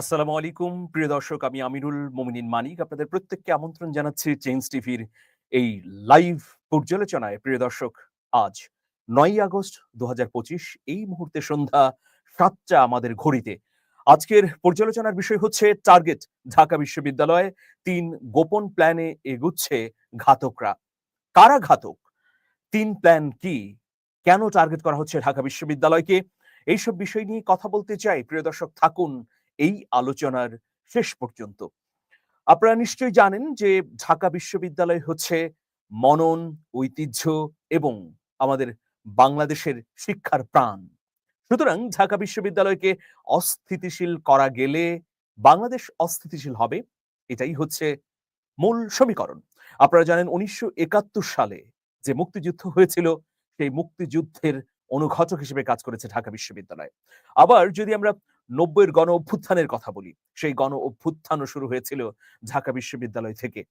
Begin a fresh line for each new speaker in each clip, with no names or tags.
আসসালামু আলাইকুম। প্রিয় দর্শক, আমি আমিরুল মোমিনিন মানিক। আপনাদের প্রত্যেককে আমন্ত্রণ জানাচ্ছি চেঞ্জ টিভির এই লাইভ পর্যালোচনায়। প্রিয় দর্শক, আজ নয় আগস্ট দু হাজার পঁচিশ, এই মুহূর্তে সন্ধ্যা সাতটা আমাদের ঘড়িতে। আজকের পর্যালোচনার বিষয় হচ্ছে টার্গেট ঢাকা বিশ্ববিদ্যালয়ে। তিন গোপন প্ল্যানে এগুচ্ছে ঘাতকরা। কারা ঘাতক? তিন প্ল্যান কি? কেন টার্গেট করা হচ্ছে ঢাকা বিশ্ববিদ্যালয়কে? এইসব বিষয় নিয়ে কথা বলতে চাই। প্রিয় দর্শক, থাকুন এই আলোচনার শেষ পর্যন্ত। আপনারা নিশ্চয়ই জানেন যে ঢাকা বিশ্ববিদ্যালয় হচ্ছে মনন, ঐতিহ্য এবং আমাদের বাংলাদেশের শিক্ষার প্রাণ। সুতরাং ঢাকা বিশ্ববিদ্যালয়কে অস্থিতিশীল করা গেলে বাংলাদেশ অস্থিতিশীল হবে, এটাই হচ্ছে মূল সমীকরণ। আপনারা জানেন উনিশশো একাত্তর সালে যে মুক্তিযুদ্ধ হয়েছিল, সেই মুক্তিযুদ্ধের অনুঘটক হিসেবে কাজ করেছে ঢাকা বিশ্ববিদ্যালয়। আবার যদি আমরা নব্বইয়ের গণ অভ্যুত্থানের কথা বলি। সেই গণ অভ্যুত্থানও শুরু হয়েছিল ঢাকা বিশ্ববিদ্যালয় থেকে।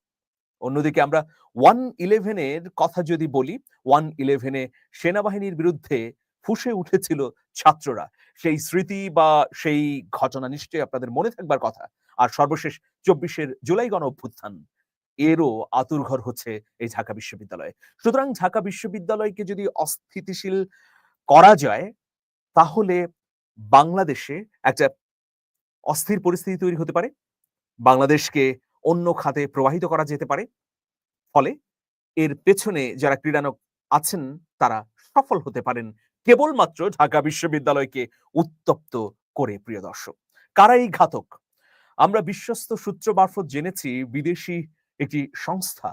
অন্যদিকে আমরা ওয়ান ইলেভেনের কথা যদি বলি, ওয়ান ইলেভেনে সেনাবাহিনীর বিরুদ্ধে ফুসে উঠেছিল ছাত্ররা। সেই স্মৃতি বা সেই ঘটনা নিশ্চয়ই আপনাদের মনে থাকবার কথা। আর সর্বশেষ চব্বিশের জুলাই গণ অভ্যুত্থান এরও আতুরঘর হচ্ছে এই ঢাকা বিশ্ববিদ্যালয়। সুতরাং ঢাকা বিশ্ববিদ্যালয়কে যদি অস্থিতিশীল করা যায়, তাহলে বাংলাদেশে একটা অস্থির পরিস্থিতি তৈরি হতে পারে। বাংলাদেশকে অন্য খাতে প্রবাহিত করা যেতে পারে। ফলে এর পেছনে যারা ক্রীড়ানক আছেন, তারা সফল হতে পারেন কেবলমাত্র ঢাকা বিশ্ববিদ্যালয়কে উত্তপ্ত করে, প্রিয় দর্শক। কারা এই ঘাতক? আমরা বিশ্বস্ত সূত্র মারফত জেনেছি বিদেশি একটি সংস্থা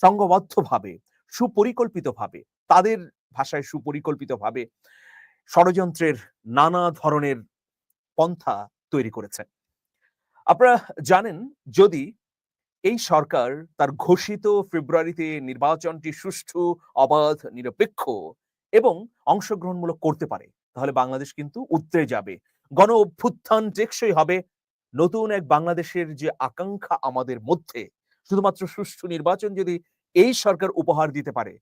সংঘবদ্ধভাবে, সুপরিকল্পিতভাবে, তাদের ভাষায় সুপরিকল্পিতভাবে ষড়যন্ত্রের নানা ধরনের পন্থা তৈরি করেছে। আপনারা জানেন, যদি এই সরকার তার ঘোষিত ফেব্রুয়ারিতে নির্বাচনটি সুষ্ঠু, অবাধ, নিরপেক্ষ এবং অংশগ্রহণমূলক করতে পারে, তাহলে বাংলাদেশ কিন্তু উতরে যাবে। গণ অভ্যুত্থান টেকসই হবে। নতুন এক বাংলাদেশের যে আকাঙ্ক্ষা আমাদের মধ্যে, শুধুমাত্র সুষ্ঠু নির্বাচন যদি এই সরকার উপহার দিতে পারে,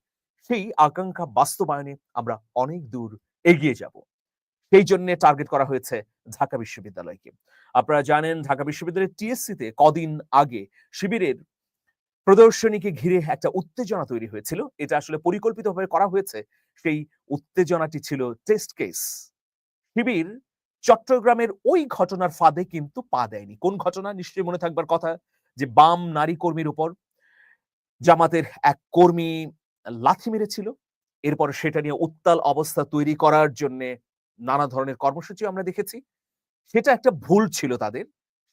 সেই আকাঙ্ক্ষা বাস্তবায়নে আমরা অনেক দূর এগিয়ে যাব। সেই জন্য টার্গেট করা হয়েছে ঢাকা বিশ্ববিদ্যালয়কে। আপনারা জানেন, ঢাকা বিশ্ববিদ্যালয়ের টিএসসি তে কদিন আগে শিবিরের প্রদর্শনীকে ঘিরে একটা উত্তেজনা তৈরি হয়েছিল। এটা আসলে পরিকল্পিতভাবে করা হয়েছে। সেই উত্তেজনাটি ছিল টেস্ট কেস শিবির চট্টগ্রামের ওই ঘটনার ফাঁদে কিন্তু পা দেয়নি। কোন ঘটনা? নিশ্চয়ই মনে থাকবার কথা যে বাম নারী কর্মীর উপর জামাতের এক কর্মী লাথি মেরেছিল। এরপর সেটা নিয়ে উত্তাল অবস্থা তৈরি করার জন্য নানা ধরনের কর্মসূচি আমরা দেখেছি। সেটা একটা ভুল ছিল তাদের।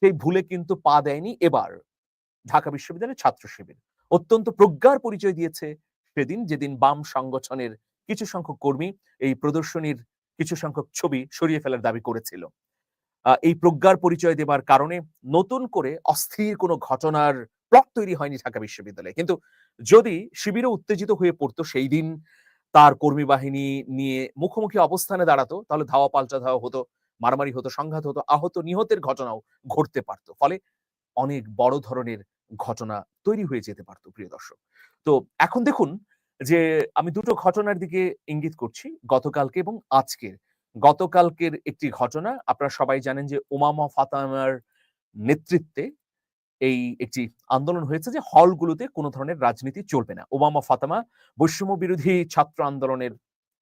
সেই ভুলে কিন্তু পা দেয়নি এবার ঢাকা বিশ্ববিদ্যালয়ের ছাত্র শিবির। অত্যন্ত প্রজ্ঞার পরিচয় দিয়েছে সেদিন, যেদিন বাম সংগঠনের কিছু সংখ্যক কর্মী এই প্রদর্শনীর কিছু সংখ্যক ছবি সরিয়ে ফেলার দাবি করেছিল। এই প্রজ্ঞার পরিচয় দেবার কারণে নতুন করে অস্থির কোনো ঘটনার প্লট তৈরি হয়নি ঢাকা বিশ্ববিদ্যালয়ে। কিন্তু যদি শিবিরে উত্তেজিত হয়ে পড়তো সেই দিন তার কর্মী বাহিনী নিয়ে মুখোমুখি অবস্থানে দাঁড়াতো, তাহলে ধাওয়া পাল্টা ধাওয়া হতো, মারামারি হতো, সংঘাত হতো, আহত, নিহতের ঘটনাও ঘটতে পারতো। ফলে অনেক বড় ধরনের ঘটনা তৈরি হয়ে যেতে পারতো, প্রিয় দর্শক। তো এখন দেখুন যে আমি দুটো ঘটনার দিকে ইঙ্গিত করছি, গতকালকে এবং আজকের। গতকালকের একটি ঘটনা, আপনারা সবাই জানেন যে ওমামা ফাতামার নেতৃত্বে এই একটি আন্দোলন হয়েছে যে হলগুলোতে কোনো ধরনের রাজনীতি চলবে না। ওবামা, ফাতামা বৈষম্য বিরোধী ছাত্র আন্দোলনের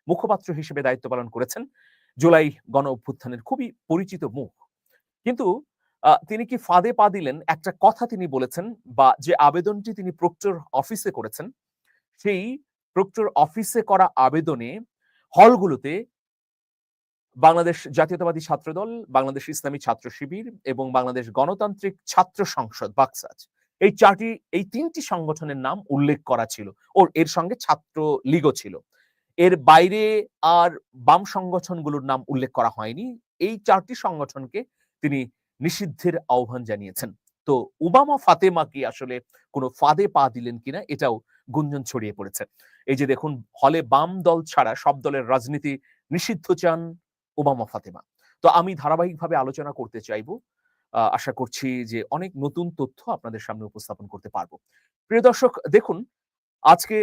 মুখপাত্র হিসেবে দায়িত্ব পালন করেছেন। জুলাই গণ অভ্যুত্থানের খুবই পরিচিত মুখ। কিন্তু তিনি কি ফাঁদে পা দিলেন? একটা কথা তিনি বলেছেন বা যে আবেদনটি তিনি প্রক্টর অফিসে করেছেন, সেই প্রক্টর অফিসে করা আবেদনে হলগুলোতে বাংলাদেশ জাতীয়তাবাদী ছাত্রদল, বাংলাদেশ ইসলামী ছাত্র শিবির এবং বাংলাদেশ গণতান্ত্রিক ছাত্র সংসদ, বাকসাজ। এই চারটি, এই তিনটি সংগঠনের নাম উল্লেখ করা ছিল ওর, এর সঙ্গে ছাত্র লীগও ছিল। এর বাইরে আর বাম সংগঠনগুলোর নাম উল্লেখ করা হয়নি। এই চারটি সংগঠনকে তিনি নিষিদ্ধের আহ্বান জানিয়েছেন। তো ওবামা ফাতেমা কি আসলে কোনো ফাঁদে পা দিলেন কিনা এটাও গুঞ্জন ছড়িয়ে পড়েছে। এই যে দেখুন, হলে বাম দল ছাড়া সব দলের রাজনীতি নিষিদ্ধ চান ওবামা, ফাতেমা। তো আমি ধারাবাহিকভাবে আলোচনা করতে চাইব। আশা করছি যে অনেক নতুন তথ্য আপনাদের সামনে উপস্থাপন করতে পারব। প্রিয় দর্শক, দেখুন, আজকে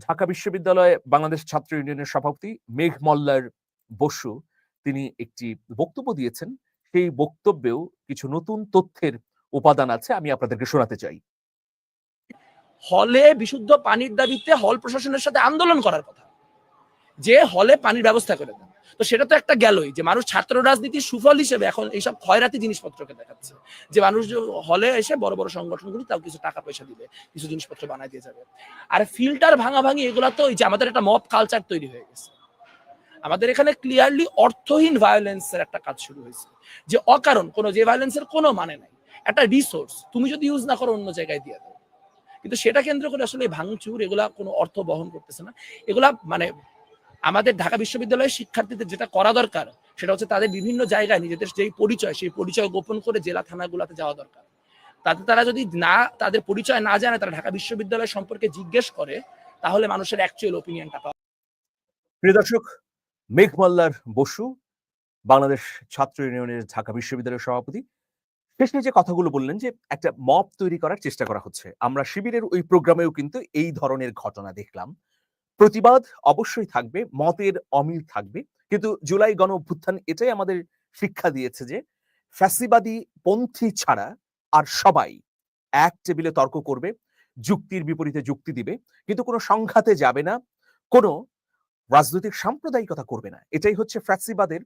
ঢাকা বিশ্ববিদ্যালয়ে বাংলাদেশ ছাত্র ইউনিয়নের সভাপতি মেঘ মল্লার বসু, তিনি একটি বক্তব্য দিয়েছেন। সেই বক্তব্যেও কিছু নতুন তথ্যের উপাদান আছে, আমি আপনাদেরকে শোনাতে চাই।
হলে বিশুদ্ধ পানির দাবিতে হল প্রশাসনের সাথে আন্দোলন করার কথা। যে হলে পানির ব্যবস্থা করে দেন। তো সেটা তো একটা গেলই যে মানুষ ছাত্র রাজনীতির সুফল হিসেবে এখন এইসব ক্ষয়রাতি জিনিসপত্রকে দেখাচ্ছে। যে মানুষ হলে এসে বড় বড় সংগঠনগুলি তাও কিছু টাকা পয়সা দিবে, কিছু জিনিসপত্র বানাই দিয়ে যাবে। আর ফিল্টার ভাঙা ভাঙি এগুলা তো যে আমাদের একটা মব কালচার তৈরি হয়ে গেছে। আমাদের এখানে ক্লিয়ারলি অর্থহীন ভায়োলেন্সের একটা কাজ শুরু হয়েছে। যে অকারণ কোনো যে ভায়োলেন্সের কোনো মানে নাই। একটা রিসোর্স তুমি যদি ইউজ না করো অন্য জায়গায় দিয়ে দাও। কিন্তু সেটা কেন্দ্র করে আসলে ভাঙচুর এগুলা কোনো অর্থ বহন করতেছে না। এগুলা মানে আমাদের ঢাকা বিশ্ববিদ্যালয়ের শিক্ষার্থীদের যেটা করা দরকার, সেটা হচ্ছে তাদের বিভিন্ন জায়গায় নিজেদের যেই পরিচয়, সেই পরিচয় গোপন করে জেলা থানাগুলোতে যাওয়া দরকার। তাতে তারা যদি না, তাদের পরিচয় না জানে, তারা ঢাকা বিশ্ববিদ্যালয় সম্পর্কে জিজ্ঞেস করে, তাহলে মানুষের অ্যাকচুয়াল ওপিনিয়নটা পাওয়া
প্রিয় দর্শক মেঘমাল্লার বসু, বাংলাদেশ ছাত্র ইউনিয়নের ঢাকা বিশ্ববিদ্যালয়ের সভাপতি। শেষে যে কথাগুলো বললেন যে, একটা মব তৈরি করার চেষ্টা করা হচ্ছে। আমরা শিবিরের ওই প্রোগ্রামেও কিন্তু এই ধরনের ঘটনা দেখলাম। প্রতিবাদ অবশ্যই থাকবে, মতের অমিল থাকবে। কিন্তু জুলাই গণ অভ্যুত্থান এটাই আমাদের শিক্ষা দিয়েছে যে, ফ্যাসিবাদী পন্থী ছাড়া আর সবাই এক টেবিলে তর্ক করবে, যুক্তির বিপরীতে যুক্তি দিবে। কিন্তু কোনো সংঘাতে যাবে না, কোনো রাজনৈতিক সাম্প্রদায়িকতা করবে না। এটাই হচ্ছে ফ্যাসিবাদের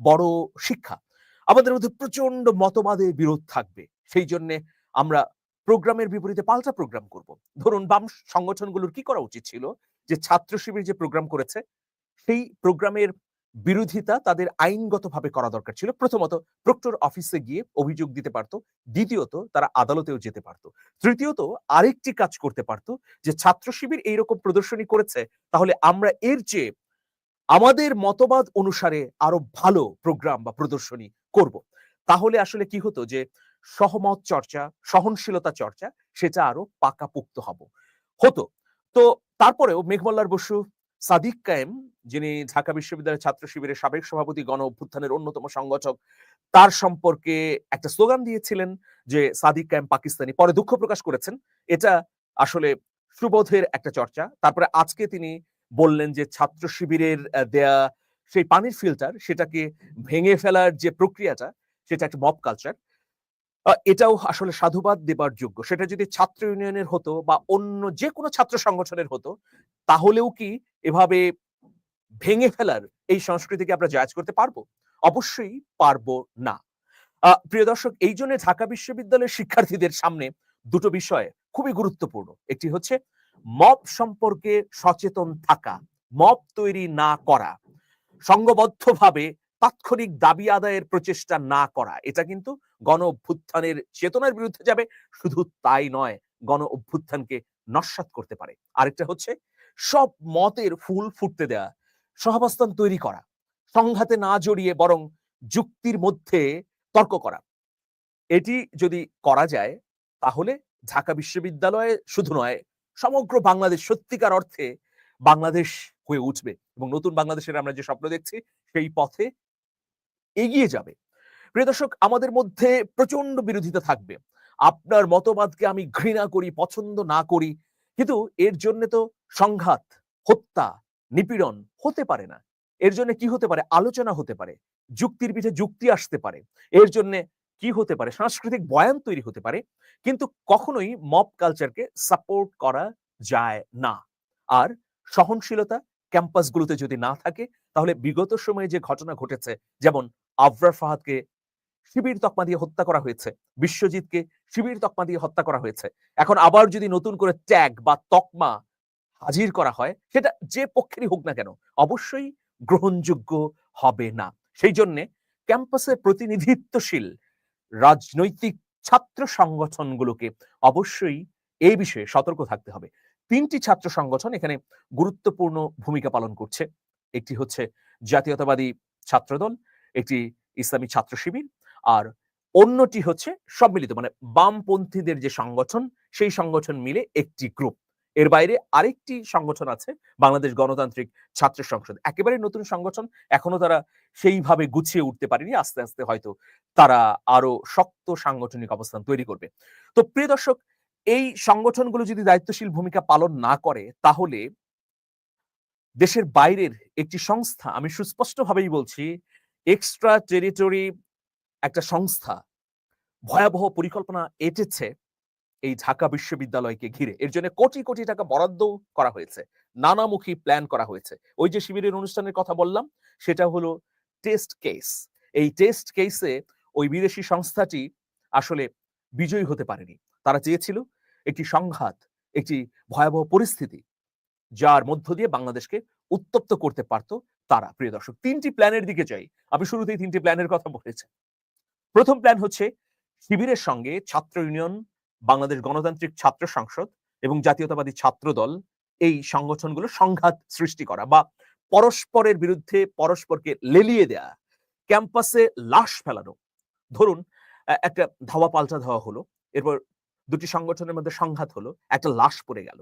বড় শিক্ষা। আমাদের মধ্যে প্রচণ্ড মতবাদে বিরোধ থাকবে। সেই জন্য আমরা প্রোগ্রামের বিপরীতে পাল্টা প্রোগ্রাম করব। ধরুন বাম সংগঠনগুলোর কি করা উচিত ছিল? যে ছাত্র শিবির যে প্রোগ্রাম করেছে, সেই প্রোগ্রামের বিরোধিতা তাদের আইনগতভাবে করা দরকার ছিল। প্রথমত প্রক্টর অফিসে গিয়ে অভিযোগ দিতে পারতো। দ্বিতীয়ত, তারা আদালতেও যেতে পারতো। তৃতীয়ত, আরেকটি কাজ করতে পারতো যে ছাত্র শিবির এইরকম প্রদর্শনী করেছে, তাহলে আমরা এর চেয়ে আমাদের মতবাদ অনুসারে আরও ভালো প্রোগ্রাম বা প্রদর্শনী করব। তাহলে আসলে কি হতো যে সহমত চর্চা, সহনশীলতা চর্চা, সেটা আরও পাকাপোক্ত হব। হতো। তো তারপরেও মেঘমল্লার বসু সাদিক কায়েম, যিনি ঢাকা বিশ্ববিদ্যালয়ের ছাত্র শিবিরের সাবেক সভাপতি, গণ অভ্যুত্থানের অন্যতম সংগঠক, তার সম্পর্কে একটা স্লোগান দিয়েছিলেন যে সাদিক কায়েম পাকিস্তানি। পরে দুঃখ প্রকাশ করেছেন। এটা আসলে সুবোধের একটা চর্চা। তারপরে আজকে তিনি বললেন যে ছাত্র শিবিরের দেয়া সেই পানির ফিল্টার, সেটাকে ভেঙে ফেলার যে প্রক্রিয়াটা, সেটা একটা মব কালচার। এটাও আসলে সাধুবাদ দেবার যোগ্য। সেটা যদি ছাত্র ইউনিয়নের হতো বা অন্য যে কোনো ছাত্র সংগঠনের হতো, তাহলেও কি এভাবে ভেঙে ফেলার এই সংস্কৃতিকে আমরা জায়জ করতে পারব? অবশ্যই পারব না। প্রিয় দর্শক, এই জন্য ঢাকা বিশ্ববিদ্যালয়ের শিক্ষার্থীদের সামনে দুটো বিষয় খুবই গুরুত্বপূর্ণ। একটি হচ্ছে, মব সম্পর্কে সচেতন থাকা, মব তৈরি না করা। সংঘবদ্ধভাবে তাৎক্ষণিক দাবি আদায়ের প্রচেষ্টা না করা, এটা কিন্তু গণ অভ্যুত্থানের চেতনার বিরুদ্ধে যাবে, শুধু তাই নয়, গণ অভ্যুত্থানকে নস্বাত করতে পারে। আরেকটা হচ্ছে, সব মতের ফুল ফুটতে দেয়া, সহাবস্থান তৈরি করা, সংঘাতে না জড়িয়ে বরং যুক্তির মধ্যে তর্ক করা। এটি যদি করা যায়, তাহলে ঢাকা বিশ্ববিদ্যালয়ে শুধু নয়, সমগ্র বাংলাদেশ সত্যিকার অর্থে বাংলাদেশ হয়ে উঠবে এবং নতুন বাংলাদেশের আমরা যে স্বপ্ন দেখছি, সেই পথে এগিয়ে যাবে। প্রিয় দর্শক, আমাদের মধ্যে প্রচণ্ড বিরোধিতা থাকবে। আপনার মতবাদকে আমি ঘৃণা করি, পছন্দ না করি, কিন্তু এর জন্য তো সংঘাত, হত্যা, নিপীড়ন হতে পারে না। এর জন্য কি হতে পারে? আলোচনা হতে পারে, যুক্তির পিঠে যুক্তি আসতে পারে। এর জন্য কি হতে পারে? সাংস্কৃতিক বয়ান তৈরি হতে পারে, কিন্তু কখনোই মব কালচারকে সাপোর্ট করা যায় না। আর সহনশীলতা ক্যাম্পাসগুলোতে যদি না থাকে, তাহলে বিগত সময়ে যে ঘটনা ঘটেছে, যেমন আবরার ফাহাদকে শিবির তকমা দিয়ে হত্যা করা হয়েছে। বিশ্বজিৎকে শিবির তকমা দিয়ে হত্যা করা হয়েছে। এখন আবার যদি নতুন করে ট্যাগ বা তকমা হাজির করা হয়, সেটা যে পক্ষেরই হোক না কেন, অবশ্যই গ্রহণযোগ্য হবে না। সেই জন্যে ক্যাম্পাসে প্রতিনিধিত্বশীল রাজনৈতিক ছাত্র সংগঠনগুলোকে অবশ্যই এই বিষয়ে সতর্ক থাকতে হবে। তিনটি ছাত্র সংগঠন এখানে গুরুত্বপূর্ণ ভূমিকা পালন করছে। একটি হচ্ছে জাতীয়তাবাদী ছাত্রদল একটি ইসলামী ছাত্র শিবির। আর অন্যটি হচ্ছে সম্মিলিত মানে বামপন্থীদের যে সংগঠন, সেই সংগঠন মিলে একটি গ্রুপ এর বাইরে আরেকটি সংগঠন আছে, বাংলাদেশ গণতান্ত্রিক ছাত্র সংসদ। একেবারে নতুন সংগঠন, এখনও তারা সেইভাবে গুছিয়ে উঠতে পারেনি। আস্তে আস্তে হয়তো তারা আরও শক্ত সাংগঠনিক অবস্থান তৈরি করবে। তো প্রিয় দর্শক, এই সংগঠনগুলো যদি দায়িত্বশীল ভূমিকা পালন না করে, তাহলে দেশের বাইরের একটি সংস্থা, আমি সুস্পষ্টভাবেই বলছি এক্সট্রা টেরিটরি একটা সংস্থা ভয়াবহ পরিকল্পনা এঁটেছে এই ঢাকা বিশ্ববিদ্যালয়কে ঘিরে। এর জন্য কোটি কোটি টাকা বরাদ্দ করা হয়েছে, নানামুখী প্ল্যান করা হয়েছে। ওই যে শিবিরের অনুষ্ঠানের কথা বললাম, সেটা হলো টেস্ট কেস এই টেস্ট কেসে ওই বিদেশি সংস্থাটি আসলে বিজয়ী হতে পারেনি। তারা চেয়েছিল একটি সংঘাত, একটি ভয়াবহ পরিস্থিতি, যার মধ্য দিয়ে বাংলাদেশকে উত্তপ্ত করতে পারত তারা, প্রিয় দর্শক, তিনটি প্ল্যানের দিকে যাই। আমি শুরুতেই তিনটি প্ল্যানের কথা বলেছি প্রথম প্ল্যান হচ্ছে শিবিরের সঙ্গে ছাত্র ইউনিয়ন, বাংলাদেশ গণতান্ত্রিক ছাত্র সংসদ এবং জাতীয়তাবাদী ছাত্র দল এই সংগঠনগুলো সংঘাত সৃষ্টি করা বা পরস্পরের বিরুদ্ধে পরস্পরকে লেলিয়ে দেয়া, ক্যাম্পাসে লাশ ফেলানো। ধরুন একটা ধাওয়া পাল্টা ধাওয়া হলো, এরপর দুটি সংগঠনের মধ্যে সংঘাত হলো, একটা লাশ পড়ে গেল।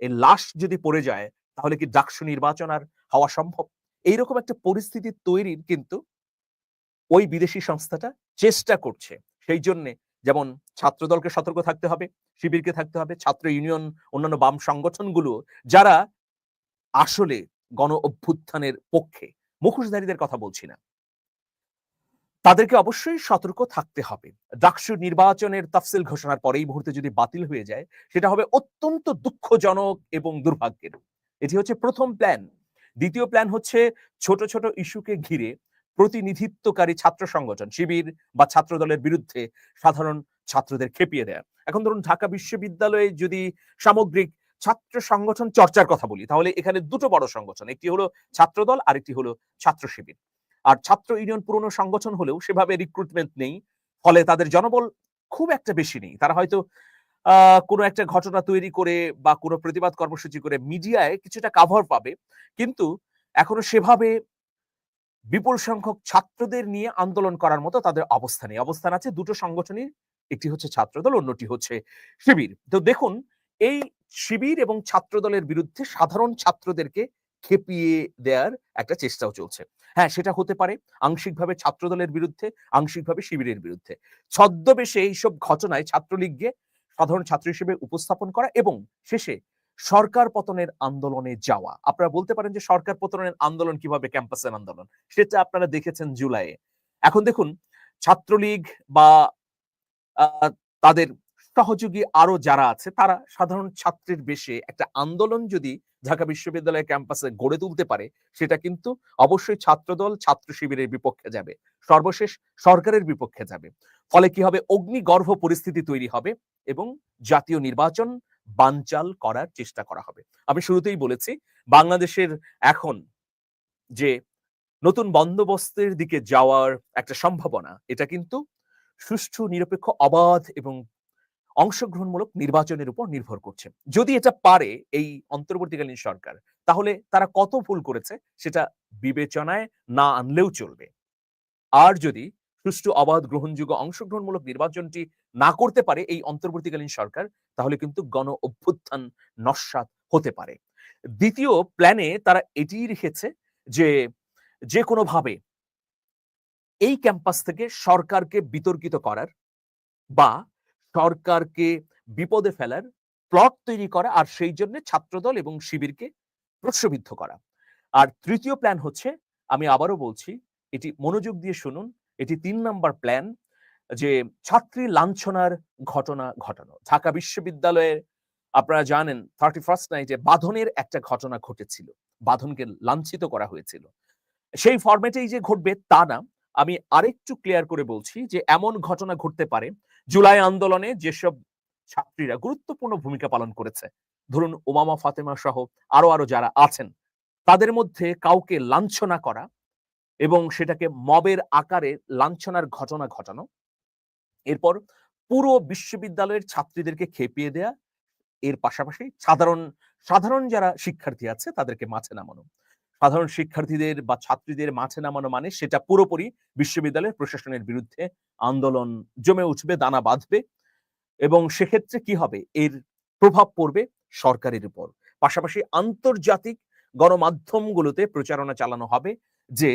এই লাশ যদি পড়ে যায়, তাহলে কি ডাকসু নির্বাচন আর হওয়া সম্ভব? এইরকম একটা পরিস্থিতি তৈরির কিন্তু ওই বিদেশি সংস্থাটা চেষ্টা করছে। সেই জন্যে যেমন ছাত্র দলকে সতর্ক থাকতে হবে, শিবিরকে থাকতে হবে, ছাত্র ইউনিয়ন, অন্যান্য বাম সংগঠনগুলো যারা আসলে গণ অভ্যুত্থানের পক্ষে মুখোশধারীদের কথা বলছি না। তাদেরকে অবশ্যই সতর্ক থাকতে হবে। ডাকসু নির্বাচনের তফসিল ঘোষণার পরে এই মুহূর্তে যদি বাতিল হয়ে যায়, সেটা হবে অত্যন্ত দুঃখজনক এবং দুর্ভাগ্যের। এটি হচ্ছে প্রথম প্ল্যান দ্বিতীয় প্ল্যান হচ্ছে ছোট ছোট ইস্যুকে ঘিরে প্রতিনিধিত্বকারী ছাত্র সংগঠন, শিবির বা ছাত্র দলের বিরুদ্ধে সাধারণ ছাত্রদের খেপিয়ে দেয়া। এখন ধরুন ঢাকা বিশ্ববিদ্যালয়ে যদি সামগ্রিক ছাত্র সংগঠন চর্চার কথা বলি, তাহলে এখানে দুটো বড় সংগঠন, একটি হলো ছাত্রদল আরেকটি হলো ছাত্র শিবির। আর ছাত্র ইউনিয়ন পুরনো সংগঠন হলেও সেভাবে রিক্রুটমেন্ট নেই, ফলে তাদের জনবল খুব একটা বেশি নেই। তারা হয়তো কোনো একটা ঘটনা তৈরি করে বা কোনো প্রতিবাদ কর্মসূচি করে মিডিয়ায় কিছুটা কাভার পাবে। কিন্তু এখনও সেভাবে বিপুল সংখ্যক ছাত্রদের নিয়ে আন্দোলন করার মতো তাদের অবস্থান অবস্থান আছে দুটো সংগঠনের, একটি হচ্ছে ছাত্রদল, অন্যটি হচ্ছে শিবির। তো দেখুন, এই শিবির এবং ছাত্রদলের বিরুদ্ধে সাধারণ ছাত্রদেরকে খেপিয়ে দেওয়ার একটা চেষ্টাও চলছে। হ্যাঁ সেটা হতে পারে আংশিকভাবে ছাত্রদলের বিরুদ্ধে, আংশিকভাবে শিবিরের বিরুদ্ধে। ছদ্মবেশে এইসব ঘটনায় ছাত্রলীগকে সাধারণ ছাত্র হিসেবে উপস্থাপন করা এবং শেষে সরকার পতনের আন্দোলনে যাওয়া। আপনারা বলতে পারেন যে সরকার পতনের আন্দোলন কীভাবে ক্যাম্পাসের আন্দোলন? সেটা আপনারা দেখেছেন জুলাইয়ে। এখন দেখুন, ছাত্রলীগ বা তাদের সহযোগী আরও যারা আছে, তারা সাধারণ ছাত্রের বেশে একটা আন্দোলন যদি ঢাকা বিশ্ববিদ্যালয় ক্যাম্পাসে গড়ে তুলতে পারে, সেটা কিন্তু অবশ্যই ছাত্রদল ছাত্র শিবিরের বিপক্ষে যাবে। সর্বশেষ সরকারের বিপক্ষে যাবে। ফলে কি হবে? অগ্নিগর্ভ পরিস্থিতি তৈরি হবে এবং জাতীয় নির্বাচন বানচাল করার চেষ্টা করা হবে। আমি শুরুতেই বলেছি, বাংলাদেশের এখন যে নতুন বন্দোবস্তের দিকে যাওয়ার একটা সম্ভাবনা, এটা কিন্তু সুষ্ঠু, নিরপেক্ষ, অবাধ এবং অংশগ্রহণমূলক নির্বাচনের উপর নির্ভর করছে। যদি এটা পারে এই অন্তর্বর্তীকালীন সরকার, তাহলে তারা কত ভুল করেছে সেটা বিবেচনায় না আনলেও চলবে। আর যদি সুষ্ঠু অবাধ গ্রহণযোগ্য অংশগ্রহণমূলক নির্বাচনটি না করতে পারে এই অন্তর্বর্তীকালীন সরকার, তাহলে কিন্তু গণ অভ্যুত্থান নস্বাত হতে পারে। দ্বিতীয় প্ল্যানে তারা এটি রেখেছে যে যে কোনোভাবে এই ক্যাম্পাস থেকে সরকারকে বিতর্কিত করার বা সরকারকে বিপদে ফেলার প্লট তৈরি করা আর সেই জন্য ছাত্রদল এবং শিবিরকে প্রশ্নবিদ্ধ করা। আর তৃতীয় প্ল্যান হচ্ছে, আমি আবারও বলছি, এটি মনোযোগ দিয়ে শুনুন, এটি তিন নাম্বার প্ল্যান যে ছাত্রী লাঞ্ছনার ঘটনা ঘটানো। ঢাকা বিশ্ববিদ্যালয়ে আপনারা জানেন থার্টি ফার্স্ট নাইটে বাঁধনের একটা ঘটনা ঘটেছিল। বাঁধনকে লাঞ্ছিত করা হয়েছিল। সেই ফরম্যাটেই যে ঘটবে তা না। আমি আরেকটু ক্লিয়ার করে বলছি যে, এমন ঘটনা ঘটতে পারে জুলাই আন্দোলনে যেসব ছাত্রীরা গুরুত্বপূর্ণ ভূমিকা পালন করেছে, ধরুন ওমামা, ফাতেমা সহ আরও আরও যারা আছেন, তাদের মধ্যে কাউকে লাঞ্ছনা করা এবং সেটাকে মবের আকারে লাঞ্ছনার ঘটনা ঘটানো, এরপর পুরো বিশ্ববিদ্যালয়ের ছাত্রীদেরকে খেপিয়ে দেয়া, এর পাশাপাশি সাধারণ সাধারণ যারা শিক্ষার্থী আছে তাদেরকে মাঠে নামানো। সাধারণ শিক্ষার্থীদের বা ছাত্রীদের মাঠে নামানো মানে সেটা পুরোপুরি বিশ্ববিদ্যালয়ের প্রশাসনের বিরুদ্ধে আন্দোলন জমে উঠবে, দানা বাঁধবে এবং সেক্ষেত্রে কি হবে? এর প্রভাব পড়বে সরকারের উপর। পাশাপাশি আন্তর্জাতিক গণমাধ্যমগুলোতে প্রচারণা চালানো হবে যে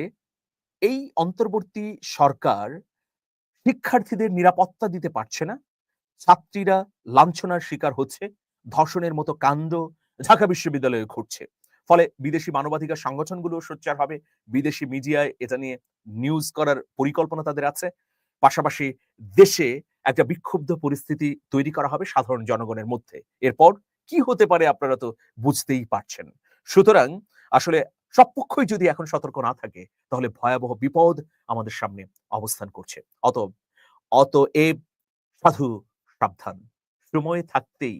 এই অন্তর্বর্তী সরকার শিক্ষার্থীদের নিরাপত্তা দিতে পারছে না, ছাত্রীরা লাঞ্ছনার শিকার হচ্ছে, ধর্ষণের মতো কাণ্ড ঢাকা বিশ্ববিদ্যালয়ে ঘটছে। ফলে বিদেশি মানবাধিকার সংগঠনগুলো সোচ্চার হবে, বিদেশি মিডিয়ায় এটা নিয়ে নিউজ করার পরিকল্পনা তাদের আছে। পাশাপাশি দেশে একটা বিক্ষুব্ধ পরিস্থিতি তৈরি করা হবে সাধারণ জনগণের মধ্যে। এরপর কি হতে পারে আপনারা তো বুঝতেই পারছেন। সুতরাং আসলে সব পক্ষই যদি এখন সতর্ক না থাকে, তাহলে ভয়াবহ বিপদ আমাদের সামনে অবস্থান করছে। অত অত এ সাধু সাবধান। সময় থাকতেই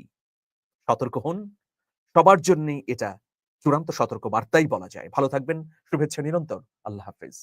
সতর্ক হন। সবার জন্যই এটা চূড়ান্ত সতর্ক বার্তাই বলা যায়। ভালো থাকবেন শুভেচ্ছা নিরন্তর। আল্লাহ হাফেজ।